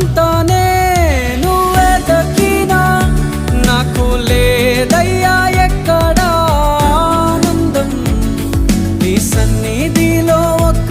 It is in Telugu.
ప్రాణంతోనే నువ్వే దక్కినా నాకు లేదయ్యా ఎక్కడ ఆనందం. నీ సన్నిధిలో ఒక్క